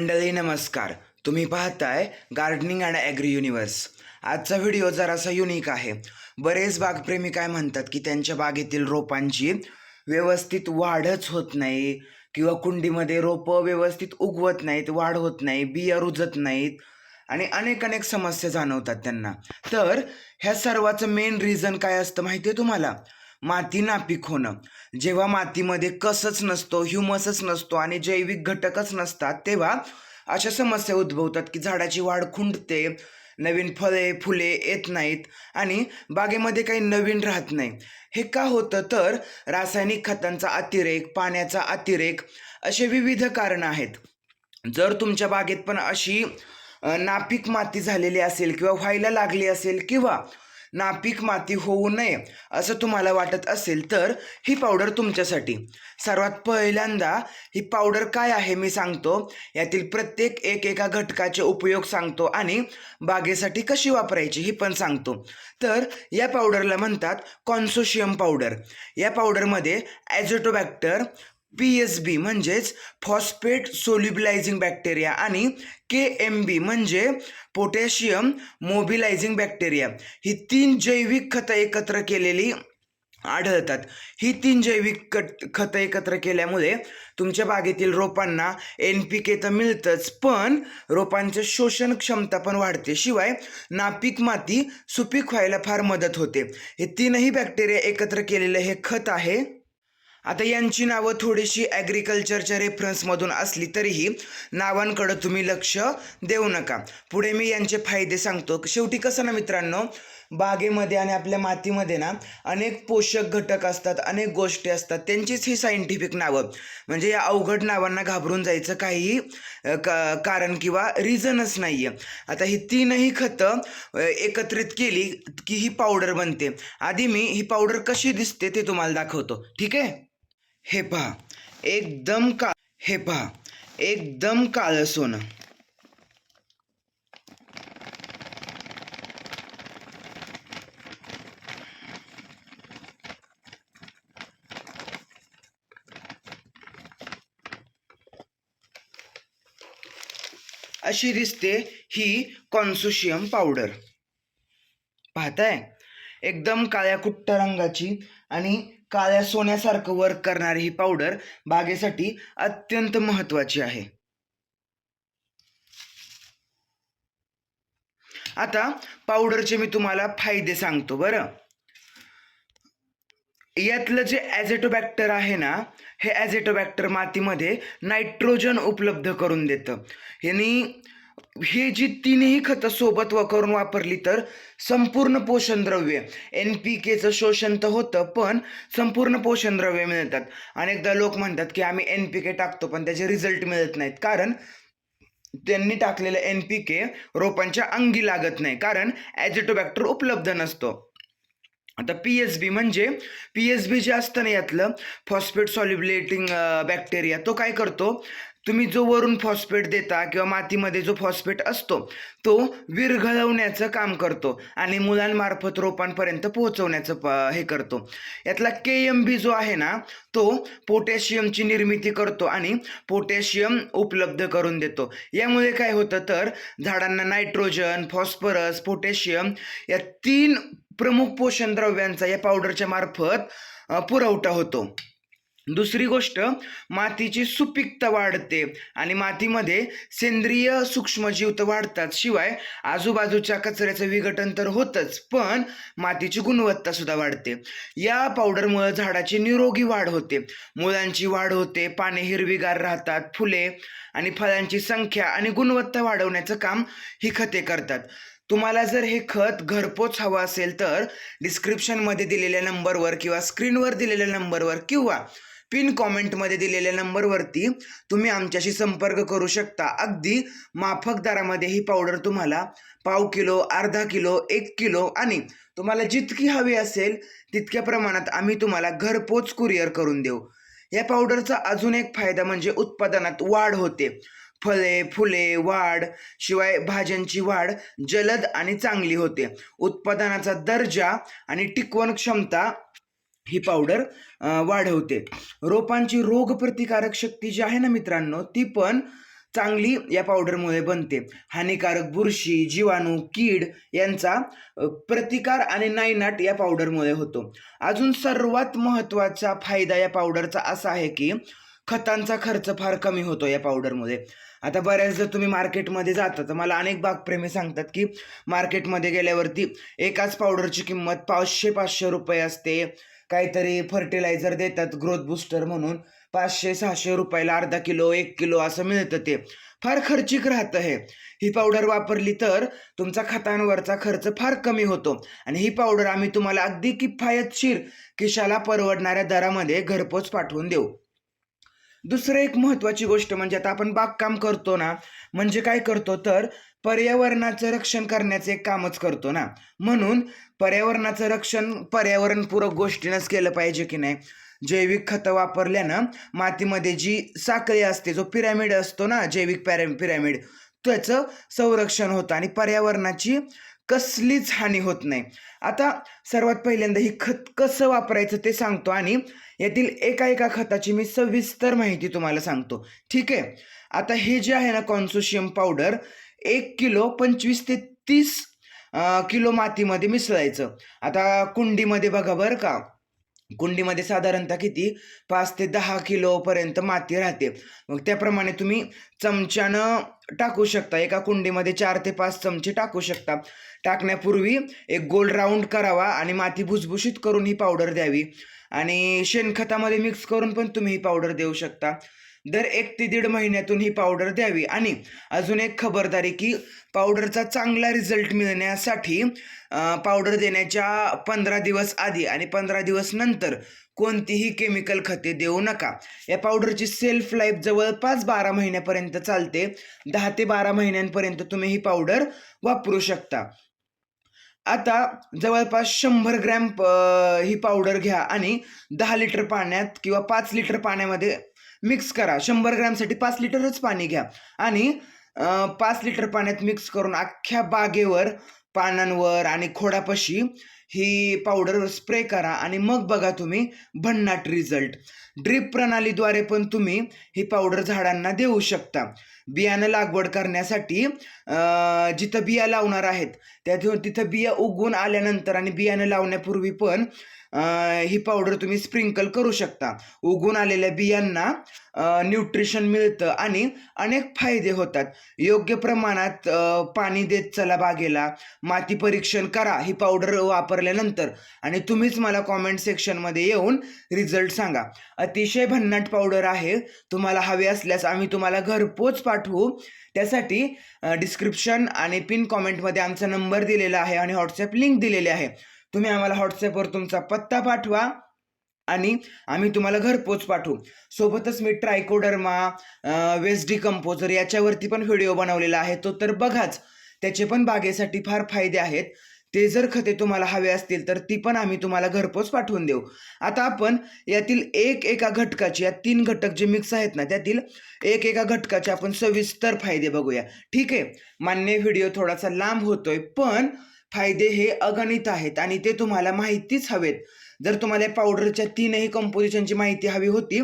मंडळी नमस्कार. तुम्ही पाहताय गार्डनिंग अँड ॲग्री युनिवर्स आजचा व्हिडिओ जरासा युनिक आहे. बरेच बागप्रेमी काय म्हणतात की त्यांच्या बागेतील रोपांची व्यवस्थित वाढच होत नाही किंवा कुंडीमध्ये रोपं व्यवस्थित उगवत नाहीत वाढ होत नाही बिया रुजत नाहीत आणि अनेक अनेक समस्या जाणवतात त्यांना. तर ह्या सर्वाचं मेन रिझन काय असतं माहिती आहे तुम्हाला? माती नापीक होणं. जेव्हा मातीमध्ये कसच नसतो ह्युमसच नसतो आणि जैविक घटकच नसतात तेव्हा अशा समस्या उद्भवतात की झाडाची वाढ खुंटते नवीन फळे फुले येत नाहीत आणि बागेमध्ये काही नवीन राहत नाही. हे का होतं? तर रासायनिक खतांचा अतिरेक पाण्याचा अतिरेक असे विविध कारणं आहेत. जर तुमच्या बागेत पण अशी नापीक माती झालेली असेल किंवा व्हायला लागली असेल किंवा नापीक माती होऊ नये असं तुम्हाला वाटत असेल तर ही पावडर तुमच्यासाठी. सर्वात पहिल्यांदा ही पावडर काय आहे मी सांगतो. यातील प्रत्येक एक एका घटकाचे उपयोग सांगतो आणि बागेसाठी कशी वापरायची ही पण सांगतो. तर या पावडरला म्हणतात कॉन्सोशियम पावडर. या पावडरमध्ये ॲझोटोबॅक्टर पी एस बी म्हणजेच फॉस्फेट सोल्युबिलायझिंग बॅक्टेरिया आणि के एम बी म्हणजे पोटॅशियम मोबिलायझिंग बॅक्टेरिया. ही तीन जैविक खतं एकत्र केलेली आढळतात. ही तीन जैविक कट खतं एकत्र केल्यामुळे तुमच्या बागेतील रोपांना एन पी के तर मिळतंच पण रोपांचं शोषण क्षमता पण वाढते. शिवाय नापीक माती सुपीक व्हायला फार मदत होते. हे तीनही बॅक्टेरिया एकत्र केलेलं हे खत आहे आता यांची नावं थोडीशी ॲग्रिकल्चरच्या रेफरन्समधून असली तरीही नावांकडं तुम्ही लक्ष देऊ नका. पुढे मी यांचे फायदे सांगतो. शेवटी कसं ना मित्रांनो बागेमध्ये आणि आपल्या मातीमध्ये ना अनेक पोषक घटक असतात अनेक गोष्टी असतात. त्यांचीच ही सायंटिफिक नावं. म्हणजे या अवघड नावांना घाबरून जायचं काहीही का कारण किंवा रिझनच नाही आहे आता ही तीनही खतं एकत्रित केली की ही पावडर बनते. आधी मी ही पावडर कशी दिसते ते तुम्हाला दाखवतो. ठीक आहे? हे पहा. एकदम का हे पहा. एकदम काळं सोनं. अशी दिसते ही कॉन्सोशियम पावडर. पाहताय? एकदम काळ्या कुट्ट रंगाची आणि काळ्या सोन्यासारखं वर्क करणारी ही पावडर बागेसाठी अत्यंत महत्वाची आहे. आता पावडरचे मी तुम्हाला फायदे सांगतो बरं. यातलं जे ॲझेटोबॅक्टर आहे ना हे ॲझेटोबॅक्टर मातीमध्ये नायट्रोजन उपलब्ध करून देतं. यांनी हे जी तीनही खतं सोबत व करून वापरली तर संपूर्ण पोषण द्रव्य एन पी केचं शोषण तर होतं पण संपूर्ण पोषण द्रव्ये मिळतात. अनेकदा लोक म्हणतात की आम्ही एन पी के टाकतो पण त्याचे रिझल्ट मिळत नाहीत. कारण त्यांनी टाकलेलं एन पी के रोपांच्या अंगी लागत नाही. कारण ॲजिटोबॅक्टर उपलब्ध नसतो. आता पी एस बी म्हणजे पी एस बी जे असतं ना यातलं फॉस्फेट सॉल्युबलेटिंग बॅक्टेरिया तो काय करतो? तुम्ही जो वरून फॉस्फेट देता किंवा मातीमध्ये जो फॉस्फेट असतो तो विरघळवण्याचं काम करतो आणि मुलांमार्फत रोपांपर्यंत पोहोचवण्याचं प हे करतो. यातला के एम बी जो आहे ना तो पोटॅशियमची निर्मिती करतो आणि पोटॅशियम उपलब्ध करून देतो. यामुळे काय होतं तर झाडांना नायट्रोजन फॉस्फरस पोटॅशियम या तीन प्रमुख पोषण द्रव्यांचा या पावडरच्या मार्फत पुरवठा होतो. दुसरी गोष्ट मातीची सुपीकता वाढते आणि मातीमध्ये सेंद्रिय सूक्ष्मजीव तर वाढतात. शिवाय आजूबाजूच्या कचऱ्याचं विघटन तर होतच पण मातीची गुणवत्ता सुद्धा वाढते. या पावडरमुळे झाडाची निरोगी वाढ होते. मुळांची वाढ होते पाने हिरवीगार राहतात फुले आणि फळांची संख्या आणि गुणवत्ता वाढवण्याचं काम ही खते करतात. तुम्हाला जर हे खत घरपोच हवं असेल तर डिस्क्रिप्शनमध्ये दिलेल्या नंबरवर किंवा स्क्रीनवर दिलेल्या नंबरवर किंवा पिन कॉमेंटमध्ये दिलेल्या नंबरवरती तुम्ही आमच्याशी संपर्क करू शकता. अगदी माफक दरामध्ये ही पावडर तुम्हाला पाव किलो अर्धा किलो एक किलो आणि तुम्हाला जितकी हवी असेल तितक्या प्रमाणात आम्ही तुम्हाला घरपोच कुरिअर करून देऊ. या पावडरचा अजून एक फायदा म्हणजे उत्पादनात वाढ होते. फळे फुले वाढ शिवाय भाज्यांची वाढ जलद आणि चांगली होते. उत्पादनाचा दर्जा आणि टिकवण क्षमता ही पावडर वाढवते. रोपांची रोगप्रतिकारक शक्ती जी आहे ना मित्रांनो ती पण चांगली या पावडरमुळे बनते. हानिकारक बुरशी जीवाणू कीड यांचा प्रतिकार आणि नायनाट या पावडरमुळे होतो. अजून सर्वात महत्त्वाचा फायदा या पावडरचा असा आहे की खतांचा खर्च फार कमी होतो या पावडरमुळे आता बऱ्याचदा तुम्ही मार्केटमध्ये जाता तर मला अनेक बागप्रेमी सांगतात की मार्केटमध्ये गेल्यावरती एकाच पावडरची किंमत पाचशे पाचशे रुपये असते. काहीतरी फर्टिलायझर देतात ग्रोथ बुस्टर म्हणून. पाचशे सहाशे रुपयाला अर्धा किलो एक किलो असं मिळतं ते. फार खर्चिक राहतं हे. ही पावडर वापरली तर तुमचा खतांवरचा खर्च फार कमी होतो. आणि ही पावडर आम्ही तुम्हाला अगदी किफायतशीर किशाला परवडणाऱ्या दरामध्ये घरपोच पाठवून देऊ. दुसरं एक महत्त्वाची गोष्ट म्हणजे आता आपण बागकाम करतो ना म्हणजे काय करतो तर पर्यावरणाचं रक्षण करण्याचं एक कामच करतो ना. म्हणून पर्यावरणाचं रक्षण पर्यावरणपूरक गोष्टीनंच केलं पाहिजे की नाही. जैविक खतं वापरल्यानं मातीमध्ये जी साखळी असते जो पिरॅमिड असतो ना जैविक पॅरा पिरॅमिड त्याचं संरक्षण होतं आणि पर्यावरणाची कसलीच हानी होत नाही. आता सर्वात पहिल्यांदा ही खत कसं वापरायचं ते सांगतो आणि यातील एका एका खताची मी सविस्तर माहिती तुम्हाला सांगतो. ठीक आहे? आता हे जे आहे ना कॉन्सोशियम पावडर एक किलो पंचवीस ते तीस किलो मातीमध्ये मिसळायचं. आता कुंडीमध्ये बघा बरं का. कुंडीमध्ये साधारणतः किती? पाच ते दहा किलोपर्यंत माती राहते. मग त्याप्रमाणे तुम्ही चमच्यानं टाकू शकता. एका कुंडीमध्ये चार ते पाच चमचे टाकू शकता. टाकण्यापूर्वी एक गोल राऊंड करावा आणि माती भुसभुशीत करून ही पावडर द्यावी. आणि शेणखतामध्ये मिक्स करून पण तुम्ही ही पावडर देऊ शकता. दर एक ते दीड महिन्यातून ही पावडर द्यावी. आणि अजून एक खबरदारी की पावडरचा चांगला रिझल्ट मिळण्यासाठी पावडर देण्याच्या पंधरा दिवस आधी आणि पंधरा दिवस नंतर कोणतीही केमिकल खते देऊ नका. या पावडरची सेल्फ लाईफ जवळपास बारा महिन्यापर्यंत चालते. दहा ते बारा महिन्यांपर्यंत तुम्ही ही पावडर वापरू शकता. आता जवळपास शंभर ग्रॅम ही पावडर घ्या आणि दहा लिटर पाण्यात किंवा पाच लिटर पाण्यामध्ये मिक्स करा. शंभर ग्रॅमसाठी पाच लिटरच पाणी घ्या. आणि पाच लिटर पाण्यात मिक्स करून अख्ख्या बागेवर पानांवर आणि खोडापाशी ही पावडर स्प्रे करा आणि मग बघा तुम्ही भन्नाट रिझल्ट ड्रीप प्रणालीद्वारे पण तुम्ही ही पावडर झाडांना देऊ शकता. बियाणं लागवड करण्यासाठी जिथं बिया लावणार आहेत त्या तिथं बिया उगवून आल्यानंतर आणि बियाणं लावण्यापूर्वी पण ही पावडर तुम्ही स्प्रिंकल करू शकता. उगून आलेल्या बियांना न्यूट्रिशन मिळतं आणि अनेक फायदे होतात. योग्य प्रमाणात पाणी देत चला बागेला. माती परीक्षण करा ही पावडर वापरल्यानंतर. आणि तुम्हीच मला कॉमेंट सेक्शनमध्ये येऊन रिझल्ट सांगा. अतिशय भन्नाट पावडर आहे. तुम्हाला हवे असल्यास आम्ही तुम्हाला घरपोच पाठवू. त्यासाठी डिस्क्रिप्शन आणि पिन कॉमेंटमध्ये आमचा नंबर दिलेला आहे आणि व्हॉट्सअप लिंक दिलेली आहे. तुम्ही आम्हाला व्हॉट्सअपवर तुमचा पत्ता पाठवा आणि आम्ही तुम्हाला घरपोच पाठवू. सोबतच मी ट्रायकोडर्मा वेस्ट डिकम्पोजर याच्यावरती पण व्हिडिओ बनवलेला आहे तो तर बघाच. त्याचे पण बागेसाठी फार फायदे आहेत. ते जर खते तुम्हाला हवे असतील तर ती पण आम्ही तुम्हाला घरपोच पाठवून देऊ. आता आपण यातील एक एका घटकाची या तीन घटक जे मिक्स आहेत ना त्यातील एक एका घटकाचे आपण सविस्तर फायदे बघूया. ठीक आहे? मान्य व्हिडिओ थोडासा लांब होतोय पण फायदे हे अगणित आहेत आणि ते तुम्हाला माहितीच हवेत. जर तुम्हाला पावडरच्या तीनही कंपोजिशनची माहिती हवी होती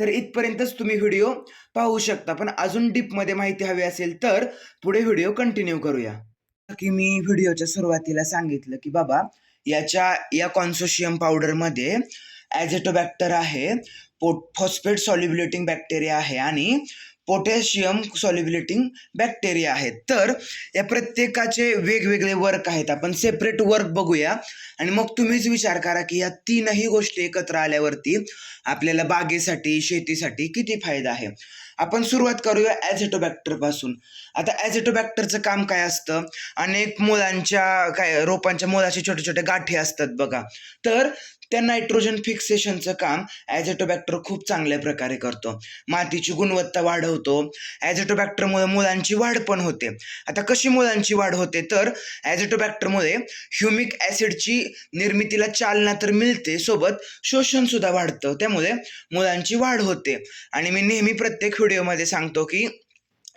तर इथपर्यंतच तुम्ही व्हिडिओ पाहू शकता. पण अजून डीपमध्ये माहिती हवी असेल तर पुढे व्हिडिओ कंटिन्यू करूया. की मी व्हिडिओच्या सुरुवातीला सांगितलं की बाबा याच्या या कॉन्सोशियम पावडरमध्ये ॲझेटोबॅक्टर आहे. पोट फॉस्फेट सॉल्युबिलेटिंग बॅक्टेरिया आहे आणि पोटॅशियम सॉल्युबिलेटिंग बॅक्टेरिया आहेत तर या प्रत्येकाचे वेगवेगळे वर्क आहेत. आपण सेपरेट वर्क बघूया. आणि मग तुम्हीच विचार करा की या तीनही गोष्टी एकत्र आल्यावरती आपल्याला बागेसाठी शेतीसाठी किती फायदा आहे. आपण सुरुवात करूया ॲझेटोबॅक्टरपासून आता ॲझेटोबॅक्टरचं काम काय असतं? अनेक मुलांच्या काय रोपांच्या मुलाचे छोटे छोटे गाठी असतात बघा. तर त्या नायट्रोजन फिक्सेशनचं काम ॲझेटोबॅक्टर खूप चांगल्या प्रकारे करतो. मातीची गुणवत्ता वाढवतो. ॲझेटोबॅक्टरमुळे मुलांची वाढ पण होते. आता कशी मुलांची वाढ होते? तर ॲझेटोबॅक्टरमुळे ह्युमिक ॲसिडची निर्मितीला चालना तर मिळते. सोबत शोषणसुद्धा वाढतं. त्यामुळे मुलांची वाढ होते. आणि मी नेहमी प्रत्येक व्हिडिओमध्ये सांगतो की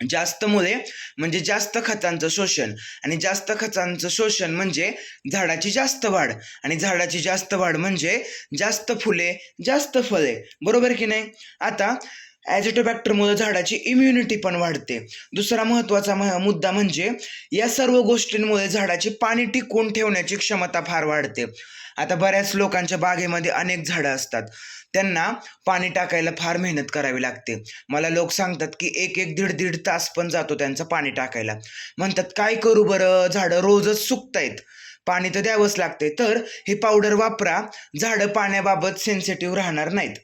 जास्त मुळे म्हणजे जास्त खतांचं शोषण. आणि जास्त खतांचं शोषण म्हणजे झाडाची जास्त वाढ. आणि झाडाची जास्त वाढ म्हणजे जास्त फुले जास्त फळे. बरोबर की नाही? आता ॲजिटोबॅक्टरमुळे झाडाची इम्युनिटी पण वाढते. दुसरा महत्त्वाचा मुद्दा म्हणजे या सर्व गोष्टींमुळे झाडाची पाणी टिकवून ठेवण्याची क्षमता फार वाढते. आता बऱ्याच लोकांच्या बागेमध्ये अनेक झाडं असतात. त्यांना पाणी टाकायला फार मेहनत करावी लागते. मला लोक सांगतात की एक एक दीड दीड तास पण जातो त्यांचं पाणी टाकायला. म्हणतात काय करू बरं? झाडं रोजच सुकतायत. पाणी तर द्यावंच लागते तर हे पावडर वापरा. झाडं पाण्याबाबत सेन्सिटिव्ह राहणार नाहीत.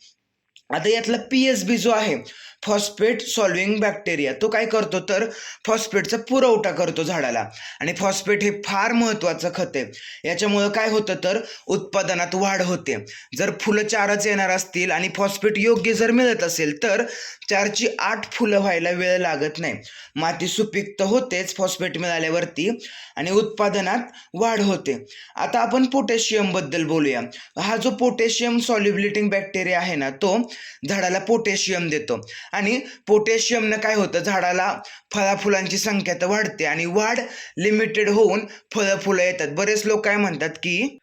आता यातला पी एस बी जो आहे फॉस्फेट सॉल्विंग बॅक्टेरिया. तो काय करतो तर फॉस्फेटचा पुरवठा करतो झाडाला. आणि फॉस्फेट हे फार महत्त्वाचं खत आहे. याच्यामुळं काय होतं तर उत्पादनात वाढ होते. जर फुलं चारच येणार असतील आणि फॉस्फेट योग्य जर मिळत असेल तर चारची आठ फुलं व्हायला वेळ लागत नाही. माती सुपीक तर होतेच फॉस्फेट मिळाल्यावरती आणि उत्पादनात वाढ होते. आता आपण पोटॅशियमबद्दल बोलूया. हा जो पोटॅशियम सॉल्युबिलिटिंग बॅक्टेरिया आहे ना तो झाडाला पोटॅशियम देतो. आणि पोटॅशियमनं काय होतं? झाडाला फळाफुलांची संख्या तर वाढते आणि वाढ लिमिटेड होऊन फळं फुलं येतात. बरेच लोक काय म्हणतात की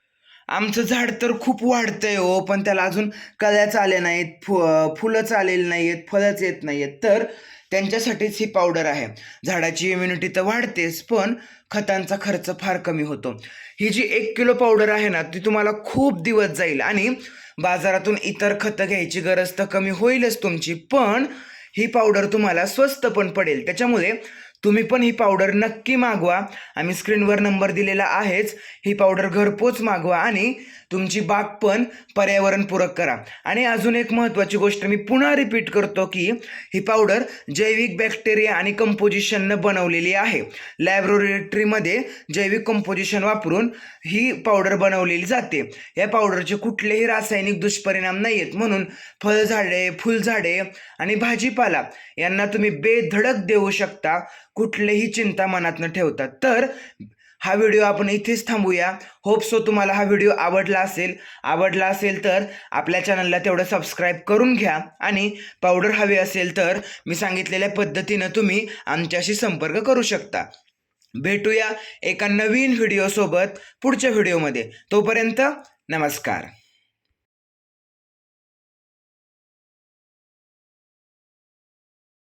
आमचं झाड तर खूप वाढतंय हो पण त्याला अजून कळ्याच आल्या नाहीत फु फुलंच आलेली नाही आहेत फळंच येत नाही आहेत तर त्यांच्यासाठीच ही पावडर आहे. झाडाची इम्युनिटी तर वाढतेच पण खतांचा खर्च फार कमी होतो. ही जी एक किलो पावडर आहे ना ती तुम्हाला खूप दिवस जाईल आणि बाजारातून इतर खतं घ्यायची गरज तर कमी होईलच तुमची पण ही पावडर तुम्हाला स्वस्त पण पडेल. त्याच्यामुळे तुम्ही पण ही पावडर नक्की मागवा. आम्ही स्क्रीनवर नंबर दिलेला आहेच. ही पावडर घरपोच मागवा आणि तुमची बाग पण पर्यावरणपूरक करा. आणि अजून एक महत्त्वाची गोष्ट मी पुन्हा रिपीट करतो की ही पावडर जैविक बॅक्टेरिया आणि कंपोजिशननं बनवलेली आहे. लॅबोरेटरीमध्ये जैविक कंपोजिशन वापरून ही पावडर बनवलेली जाते. या पावडरचे कुठलेही रासायनिक दुष्परिणाम नाही आहेत म्हणून फळझाडे फुलझाडे आणि भाजीपाला यांना तुम्ही बेधडक देऊ शकता. कुठलीही चिंता मनात न ठेवता. तर हा व्हिडिओ आपण इथेच थांबूया. होप सो तुम्हाला हा व्हिडिओ आवडला असेल. आवडला असेल तर आपल्या चॅनलला तेवढं सबस्क्राईब करून घ्या. आणि पावडर हवी असेल तर मी सांगितलेल्या पद्धतीनं तुम्ही आमच्याशी संपर्क करू शकता. भेटूया एका नवीन व्हिडिओसोबत पुढच्या व्हिडिओमध्ये. तोपर्यंत नमस्कार.